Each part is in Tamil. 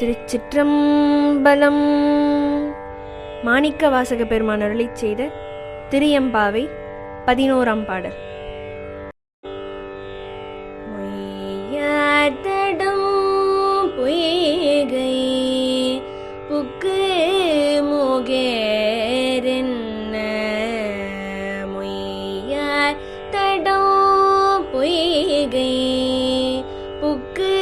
திருச்சிற்றம்பலம். மாணிக்க வாசக பெருமான் அருளை செய்த திரியம்பாவை பதினோராம் பாடல். மொய்யாதடம் பொய்கை புக்கு முகேரென்ன. மொய்யார் பொய்கை புக்கு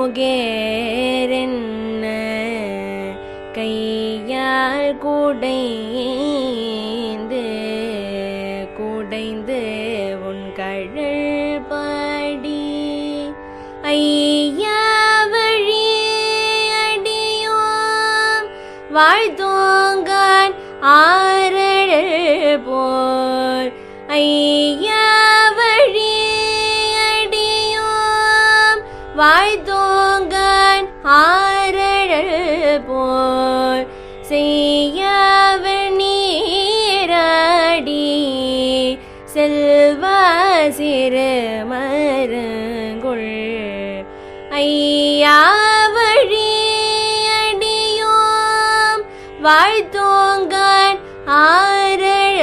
முகேரென்ன கையால் குடைந்து குடைந்து உன் கழல் பாடி. ஐயா வழி அடியோம் வாழ்த்து வாய்தோங்கன் ஆரழல் போல் செய்யவள் நீராடி செல்வா சிறு மருங்குள். ஐயா வழி அடியோம் வாழ்த்தோங்கன் ஆரழல்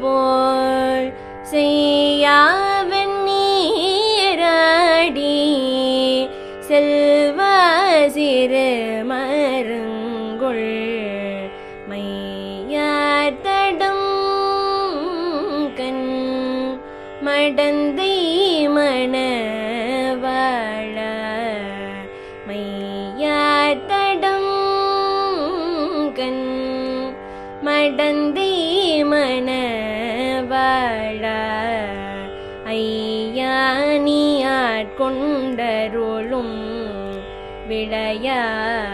போல் செய்யா மருங்குள் மையாத்தடம் கண் மடந்தை மணவாழ மையாத்தடம் கண் மடந்தை மணவாழ விளையாட்டின்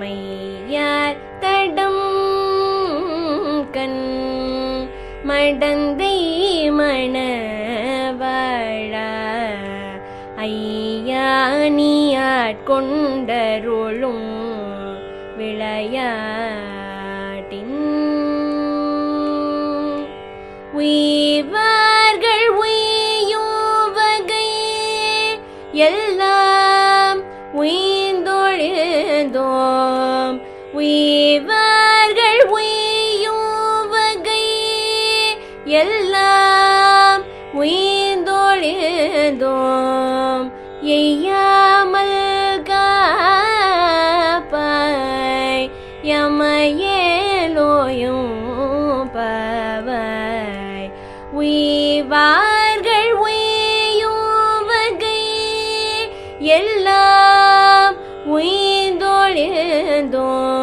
மையார் தடம் கண் மடந்தை மணவாழ ஐயானி ஆட்கொண்டருளும் விளையாட்டின் உய்வார்கள் எல்லாம் உய்ந்தொழிந்தோம் உய்வார்கள் உய்யும் வகை. எல்லாம் உய்ந்தொழிந்தோம் எய்யாமல் காப்பாய். யமையேலோயும் பவாய். உய்வார்கள் wen do le do